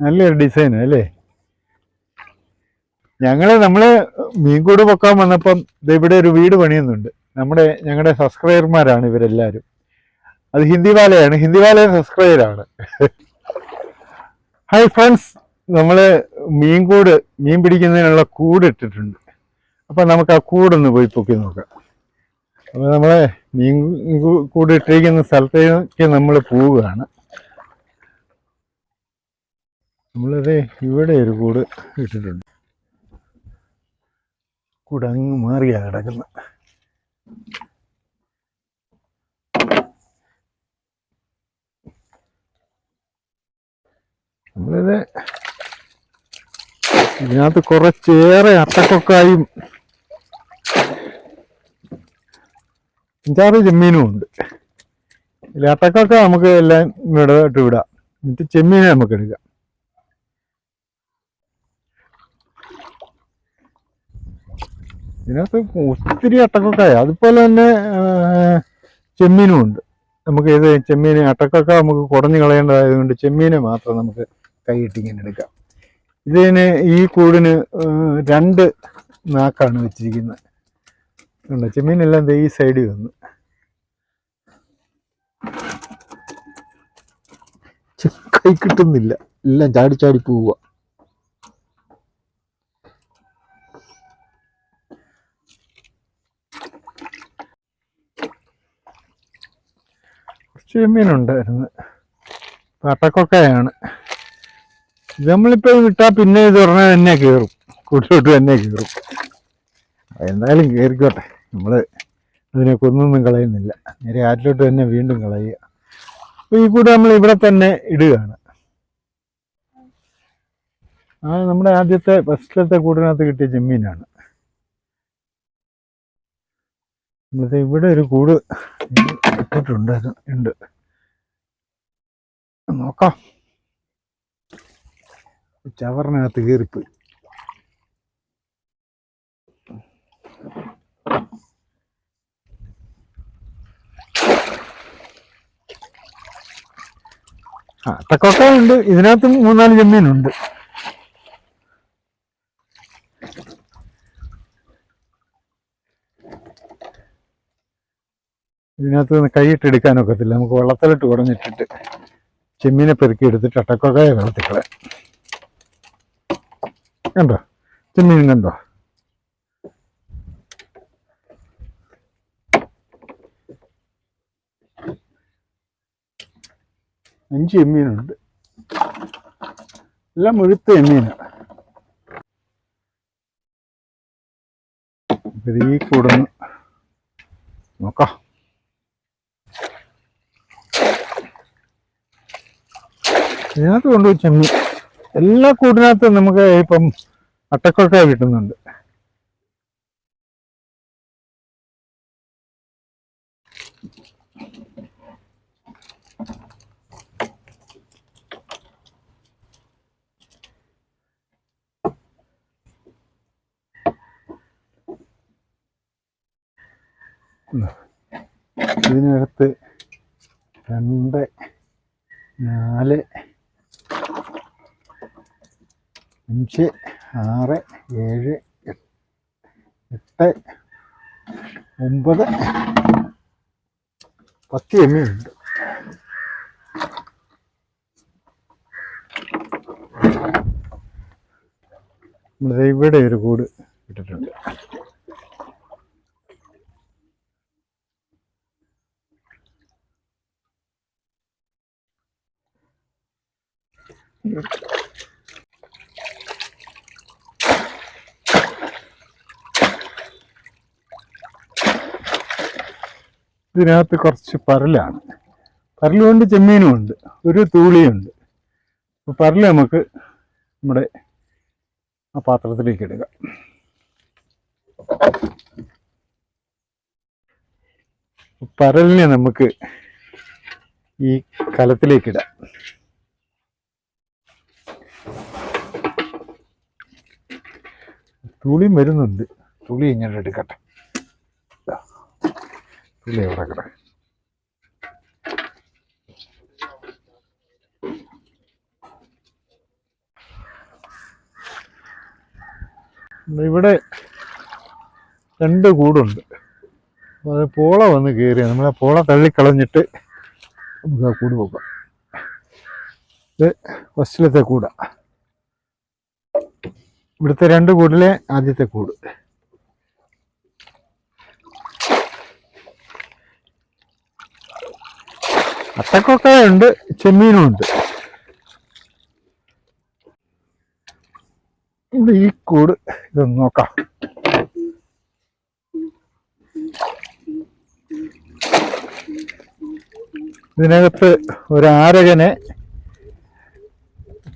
നല്ലൊരു ഡിസൈൻ അല്ലേ? ഞങ്ങൾ നമ്മൾ മീൻകൂട് പൊക്കാൻ വന്നപ്പം ഇവിടെ ഒരു വീട് പണിയുന്നുണ്ട്. നമ്മുടെ ഞങ്ങളുടെ സബ്സ്ക്രൈബർമാരാണ് ഇവരെല്ലാരും. അത് ഹിന്ദി വാലയാണ്. ഹിന്ദി വാല സബ്സ്ക്രൈബറാണ് ഹായ് ഫ്രണ്ട്സ് നമ്മൾ മീൻകൂട് മീൻ പിടിക്കുന്നതിനുള്ള കൂട് ഇട്ടിട്ടുണ്ട്. അപ്പൊ നമുക്ക് ആ കൂടൊന്ന് പോയി പൊക്കി നോക്കാം. അപ്പൊ നമ്മളെ മീൻ കൂട് ഇട്ടിരിക്കുന്ന സ്ഥലത്തേക്ക് നമ്മൾ പോവുകയാണ്. നമ്മളിത് ഇവിടെ ഒരു കൂട് ഇട്ടിട്ടുണ്ട്. കൂട് അങ്ങ് മാറിയാ കിടക്കുന്നത് നമ്മളിത് ഇതിനകത്ത് കുറച്ചേറെ അട്ടക്കൊക്കായും അഞ്ചാറ് ചെമ്മീനും ഉണ്ട്. ഇതിൽ അട്ടക്കൊക്കെ നമുക്ക് എല്ലാം ഇടയിട്ട് വിടാം. എന്നിട്ട് ചെമ്മീനെ നമുക്ക് എടുക്കാം. ഇതിനകത്ത് ഒത്തിരി അട്ടക്കൊക്കായ അതുപോലെ തന്നെ ചെമ്മീനും ഉണ്ട്. നമുക്ക് ഇത് ചെമ്മീൻ അട്ടക്കൊക്ക നമുക്ക് കുടഞ്ഞു കളയേണ്ടതായതുകൊണ്ട് ചെമ്മീനെ മാത്രം നമുക്ക് കൈയിട്ടിങ്ങനെ എടുക്കാം. ഇതിന് ഈ കൂടിന് രണ്ട് നാക്കാണ് വെച്ചിരിക്കുന്നത്. ഉണ്ട് ചെമ്മീനെല്ലാം ഈ സൈഡിൽ വന്ന്. കൈ കിട്ടുന്നില്ല. എല്ലാം ചാടി ചാടി പോവുക. ചെമ്മീനുണ്ടായിരുന്നു. പട്ടക്കൊക്കയാണ്. നമ്മളിപ്പോൾ നമ്മളിപ്പോ വിട്ടാ പിന്നെ ഇത് പറഞ്ഞാൽ തന്നെ കയറും കൂട്ടിലോട്ട് തന്നെ കയറും എന്തായാലും കയറിക്കോട്ടെ നമ്മൾ അതിനെ കൊന്നൊന്നും കളയുന്നില്ല. നേരെ ആറ്റിലോട്ട് തന്നെ വീണ്ടും കളയുക. അപ്പൊ ഈ കൂടെ നമ്മൾ ഇവിടെ തന്നെ ഇടുകയാണ്. ആ നമ്മുടെ ആദ്യത്തെ ഫസ്റ്റിലത്തെ കൂടിനകത്ത് കിട്ടിയ ചെമ്മീനാണ്. നമ്മളിത് ഇവിടെ ഒരു കൂട് ഇട്ടിട്ടുണ്ടായിരുന്നു ഉണ്ട്. നോക്കാം. ചവറിനകത്ത് കീറിപ്പ് ആ ഉണ്ട് ഇതിനകത്തും മൂന്നാൽ ചെമ്മീനുണ്ട് ഇതിനകത്ത് നിന്ന് കൈയിട്ട് എടുക്കാനൊക്കത്തില്ല നമുക്ക് വെള്ളത്തിലിട്ട് കുടഞ്ഞിട്ടിട്ട് ചെമ്മീനെ പെറുക്കി എടുത്തിട്ട് അട്ടക്കൊക്കെ വെള്ളത്തിൽ കളയാം കണ്ടോ? ചെമ്മീൻ കണ്ടോ? അഞ്ച് ചെമ്മീനുണ്ട്. എല്ലാം മുഴുത്ത ചെമ്മീനാണ് ഈ കൂടുന്നു നോക്കാം. ഇതിനകത്ത് കൊണ്ടുപോയി ചെമ്മീൻ എല്ലാ കൂടിനകത്തും നമുക്ക് ഇപ്പം അട്ടക്കൊക്കെ കിട്ടുന്നുണ്ട് ഇതാ. ഇതിനകത്ത് രണ്ട് നാല് അഞ്ച് ആറ് ഏഴ് എട്ട് ഒമ്പത് പത്ത് എം ഉണ്ട്. ഇവിടെ ഒരു കൂട് ഇട്ടിട്ടുണ്ട്. ഇതിനകത്ത് കുറച്ച് പരലാണ്. പരലുകൊണ്ട് ചെമ്മീനും ഉണ്ട് ഒരു തൂളിയുണ്ട്. അപ്പോൾ പരൽ നമുക്ക് നമ്മുടെ ആ പാത്രത്തിലേക്ക് ഇടുക. പരലിനെ നമുക്ക് ഈ കലത്തിലേക്കിടാം തുളിയും വരുന്നുണ്ട്. തുളി ഇങ്ങനെ എടുക്കട്ടെ. ഇല്ലേ ഇവിടെ രണ്ട് കൂടുണ്ട്. അത് പോള വന്ന് കയറി നമ്മൾ ആ പോള തള്ളിക്കളഞ്ഞിട്ട് നമുക്ക് ആ കൂട് പോകാം. ഇത് ഫസ്റ്റിലത്തെ കൂടാ. ഇവിടുത്തെ രണ്ട് കൂടിലെ ആദ്യത്തെ കൂട്. അത്തക്കൊക്കെ ഉണ്ട് ചെമ്മീനും ഉണ്ട് ഈ കൂട് ഇതൊന്ന് നോക്കാം. ഇതിനകത്ത് ഒരു ആരകനെ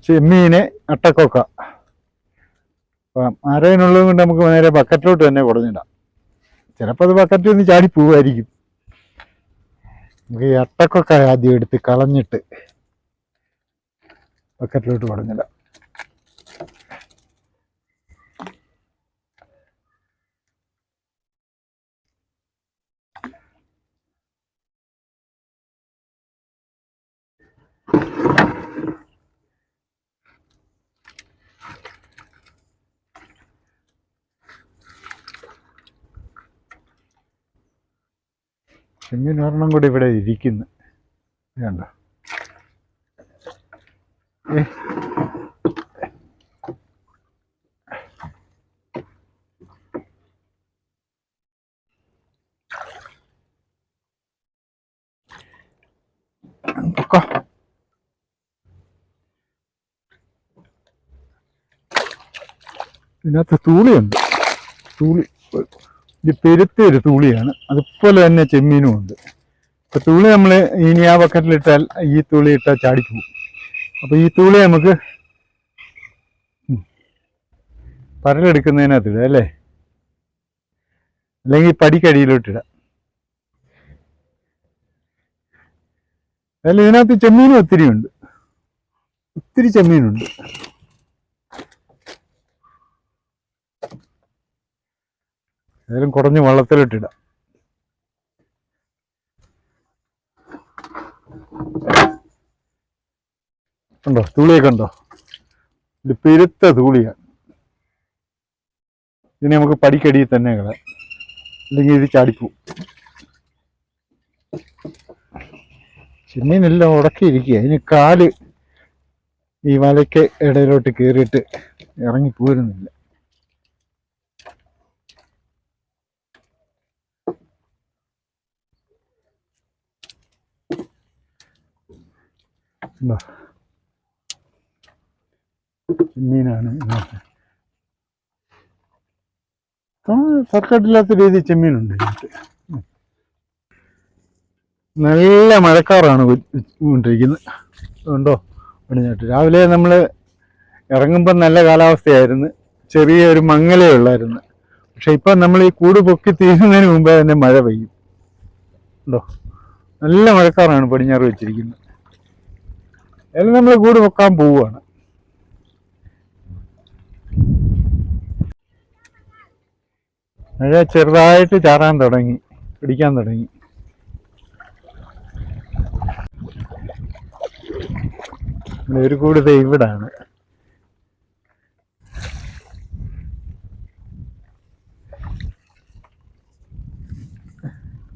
ചെമ്മീന് അട്ടക്കൊക്ക. ആരകനുള്ളത് കൊണ്ട് നമുക്ക് നേരെ ബക്കറ്റിലോട്ട് തന്നെ കുടഞ്ഞിടാം. ചിലപ്പോൾ അത് ബക്കറ്റിൽ നിന്ന് ചാടി പോവായിരിക്കും. നമുക്ക് ഈ അട്ടക്കൊക്കെ ആദ്യം എടുത്ത് കളഞ്ഞിട്ട് ബക്കറ്റിലോട്ട് കുടഞ്ഞിടാം ഒരെണ്ണം കൂടി ഇവിടെ ഇരിക്കുന്നു. വേണ്ട. ഇതിനകത്ത് തൂളിയുണ്ട്. തൂളി ഇത് പെരുത്ത ഒരു തുളിയാണ്. അതുപോലെ തന്നെ ചെമ്മീനും ഉണ്ട്. ഇപ്പം തുളി നമ്മൾ ഇനി ആ ബക്കറ്റിലിട്ടാൽ ഈ തുളി ഇട്ടാൽ ചാടിപ്പോവും. അപ്പോൾ ഈ തുളി നമുക്ക് ഉം, പരലെടുക്കുന്നതിനകത്ത് ഇടാം അല്ലേ? അല്ലെങ്കിൽ പടിക്കടിയിലോട്ടിടാം അല്ല ഇതിനകത്ത് ചെമ്മീനും ഒത്തിരി ഉണ്ട് ഒത്തിരി ചെമ്മീനുണ്ട്. ഏതായാലും കുറഞ്ഞ് വെള്ളത്തിലിട്ടിടാം. കണ്ടോ? തൂളിയൊക്കെ ഉണ്ടോ ഇത് പെരുത്ത തൂളിയാണ് ഇതിനെ നമുക്ക് പടിക്കടിയിൽ തന്നെ കളയാം അല്ലെങ്കിൽ ഇത് ചാടിപ്പോവും. ചെമ്മീനെല്ലാം ഉടക്കിയിരിക്കുക. അതിന് കാൽ ഈ വലയ്ക്ക് ഇടയിലോട്ട് കയറിയിട്ട് ഇറങ്ങി ഉണ്ടോ? ചെമ്മീനാണ് ഇതിനകത്ത്. ആ, തർക്കമില്ലാത്ത രീതിയിൽ ചെമ്മീനുണ്ട്. നല്ല മഴക്കാറാണ് കൊണ്ടിരിക്കുന്നത്. ഉണ്ടോ പടിഞ്ഞാട്ട്. രാവിലെ നമ്മൾ ഇറങ്ങുമ്പോൾ നല്ല കാലാവസ്ഥയായിരുന്നു. ചെറിയൊരു മങ്ങലേ ഉള്ളായിരുന്നു. പക്ഷെ ഇപ്പം നമ്മൾ ഈ കൂട് പൊക്കി തീരുന്നതിന് മുമ്പേ തന്നെ മഴ പെയ്യും. ഉണ്ടോ? നല്ല മഴക്കാറാണ് പടിഞ്ഞാറ് വെച്ചിരിക്കുന്നത്. അതിൽ നമ്മൾ കൂട് വെക്കാൻ പോവുകയാണ്. മഴ ചെറുതായിട്ട് ചാറാൻ തുടങ്ങി പിടിക്കാൻ തുടങ്ങി. ഒരു കൂട് ദേ ഇവിടാണ്.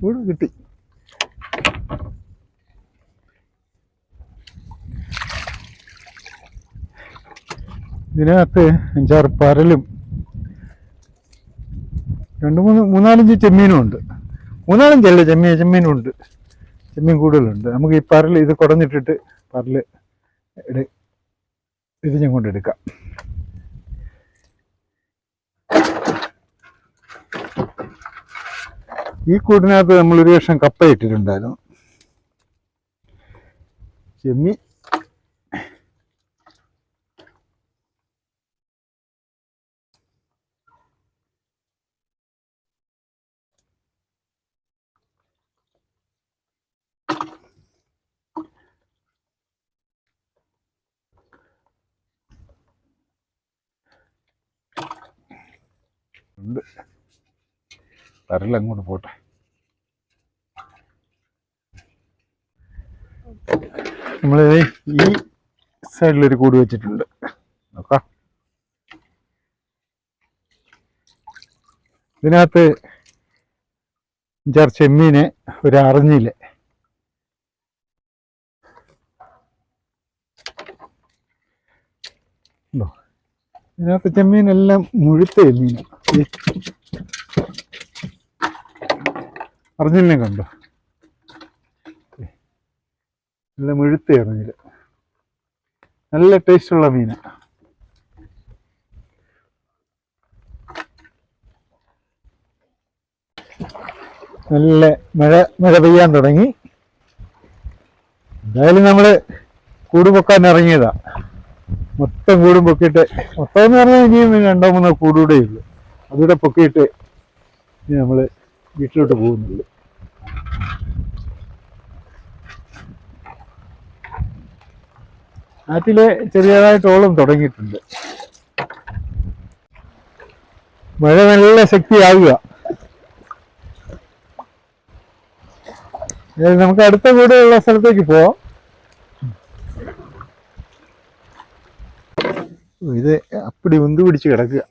കൂട് കിട്ടി. ഇതിനകത്ത് അഞ്ചാറ് പരലും രണ്ട് മൂന്ന് മൂന്നാലഞ്ച് ചെമ്മീനും ഉണ്ട്. മൂന്നാലഞ്ചല്ല ചെമ്മീൻ ചെമ്മീനും ഉണ്ട് ചെമ്മീൻ കൂടുതലുണ്ട്. നമുക്ക് ഈ പരൽ ഇത് കുടഞ്ഞിട്ടിട്ട് പരൽ ഇത് ഞാൻ കൊണ്ടെടുക്കാം. ഈ കൂടിനകത്ത് നമ്മളൊരു വർഷം കപ്പ ഇട്ടിട്ടുണ്ടായിരുന്നു. ചെമ്മീൻ ഉണ്ട്. അങ്ങോട്ട് പോട്ടെ. നമ്മൾ ഈ സൈഡിൽ ഒരു കൂട് വെച്ചിട്ടുണ്ട്. നോക്കാം. ഇതിനകത്ത് അഞ്ചാറ് ചെമ്മീന് ഒരു അറിഞ്ഞില്ല ഉണ്ടോ? ഇതിനകത്ത് ചെമ്മീനെല്ലാം മുഴുത്ത എല്ലീന. അറിഞ്ഞില്ലേ കണ്ടോ? നല്ല മുഴുത്ത അറിഞ്ഞില്ല നല്ല ടേസ്റ്റുള്ള മീന. നല്ല മഴ മഴ പെയ്യാൻ തുടങ്ങി. എന്തായാലും നമ്മൾ കൂടുപൊക്കാൻ ഇറങ്ങിയതാ. മൊത്തം കൂടും പൊക്കിയിട്ട് മൊത്തം എന്ന് പറഞ്ഞാൽ ഇനിയും രണ്ടോ മൂന്നോ കൂടുകൂടെ ഉള്ളു. അതുകൂടെ പൊക്കിയിട്ട് ഇനി നമ്മൾ വീട്ടിലോട്ട് പോകുന്നുള്ളു. നാട്ടിലെ ചെറിയതായിട്ടോളം തുടങ്ങിയിട്ടുണ്ട്. മഴ നല്ല ശക്തിയാവുക. നമുക്ക് അടുത്ത കൂടെയുള്ള സ്ഥലത്തേക്ക് പോവാം. ഇത് അപ്പടി ഉന്ത് പിടിച്ച് കിടക്കുക.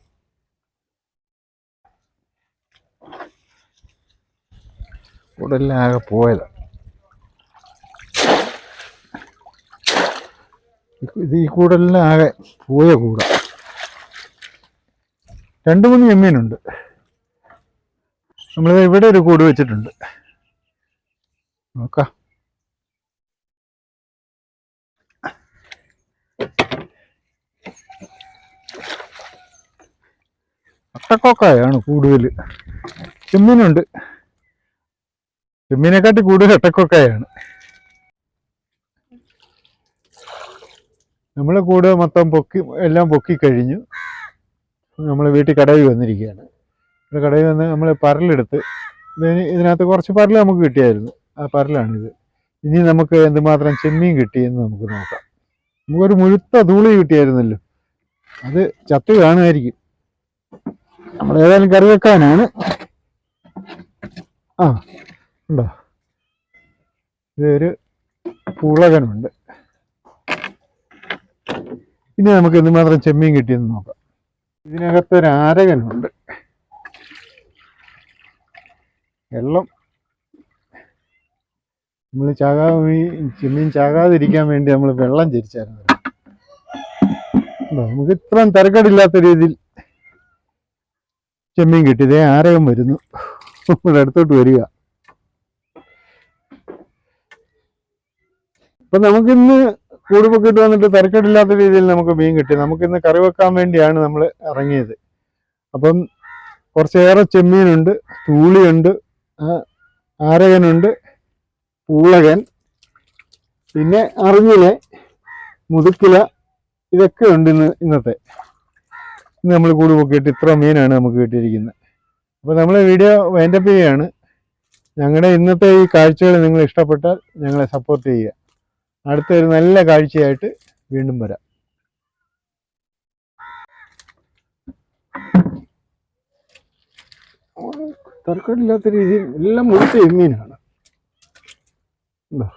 ഉടലാകെ ആകെ പോയതാ. ഇത് ഈ കൂടെല്ലാം ആകെ പോയ കൂട. രണ്ട് മൂന്ന് ചെമ്മീനുണ്ട് നമ്മൾ ഇവിടെ ഒരു കൂട് വെച്ചിട്ടുണ്ട്. നോക്കാം. അട്ടക്കൊക്കായാണ് കൂടുതൽ ചെമ്മീനുണ്ട്. ചെമ്മീനെക്കാട്ടി കൂടുതൽ എട്ടക്കൊക്കായാണ് നമ്മൾ കൂട് മൊത്തം പൊക്കി എല്ലാം പൊക്കി കഴിഞ്ഞു. നമ്മൾ വീട്ടിൽ കടയിൽ വന്നിരിക്കുകയാണ്. ഇവിടെ കടയിൽ വന്ന് നമ്മൾ പരലെടുത്ത് ഇതിന് ഇതിനകത്ത് കുറച്ച് പരൽ നമുക്ക് കിട്ടിയായിരുന്നു. ആ പരലാണിത്. ഇനി നമുക്ക് എന്തുമാത്രം ചെമ്മീൻ കിട്ടിയെന്ന് നമുക്ക് നോക്കാം. നമുക്കൊരു മുഴുത്ത തൂളി കിട്ടിയായിരുന്നല്ലോ. അത് ചത്തു കാണുമായിരിക്കും. നമ്മൾ ഏതായാലും കറി വെക്കാനാണ്. ആ ഉണ്ടോ? ഇതൊരു പുളകനുണ്ട്. ഇനി നമുക്ക് എന്തുമാത്രം ചെമ്മീൻ കിട്ടിയെന്ന് നോക്കാം. ഇതിനകത്ത് ഒരു ആരകനുണ്ട്. വെള്ളം. നമ്മൾ ചാകാ ചെമ്മീൻ ചാകാതിരിക്കാൻ വേണ്ടി നമ്മൾ വെള്ളം ചരിച്ചായിരുന്നു? നമുക്ക് ഇത്രയും തിരക്കടില്ലാത്ത രീതിയിൽ ചെമ്മീൻ കിട്ടി. ഇതേ ആരകം വരുന്നു. ഇവിടെ അടുത്തോട്ട് വരിക. അപ്പൊ നമുക്കിന്ന് കൂടുപൊക്കിട്ട് വന്നിട്ട് തിരക്കടില്ലാത്ത രീതിയിൽ നമുക്ക് മീൻ കിട്ടി. നമുക്കിന്ന് കറി വെക്കാൻ വേണ്ടിയാണ് നമ്മൾ ഇറങ്ങിയത്. അപ്പം കുറച്ചേറെ ചെമ്മീനുണ്ട് തൂളിയുണ്ട് ആരകനുണ്ട് പൂളകൻ പിന്നെ അറിഞ്ഞിലെ മുതുക്കില ഇതൊക്കെ ഉണ്ട് ഇന്ന് ഇന്നത്തെ. ഇന്ന് നമ്മൾ കൂട് പൊക്കിയിട്ട് ഇത്ര മീനാണ് നമുക്ക് കിട്ടിയിരിക്കുന്നത്. അപ്പോൾ നമ്മൾ വീഡിയോ വൈൻഡപ്പ് ചെയ്യുകയാണ് ഞങ്ങളുടെ ഇന്നത്തെ ഈ കാഴ്ചകൾ നിങ്ങൾ ഇഷ്ടപ്പെട്ടാൽ ഞങ്ങളെ സപ്പോർട്ട് ചെയ്യുക. അടുത്ത ഒരു നല്ല കാഴ്ചയായിട്ട് വീണ്ടും വരാം. തർക്കമില്ലാത്ത രീതിയിൽ എല്ലാം മുഴുത്ത മീനാണ്. ഉണ്ടോ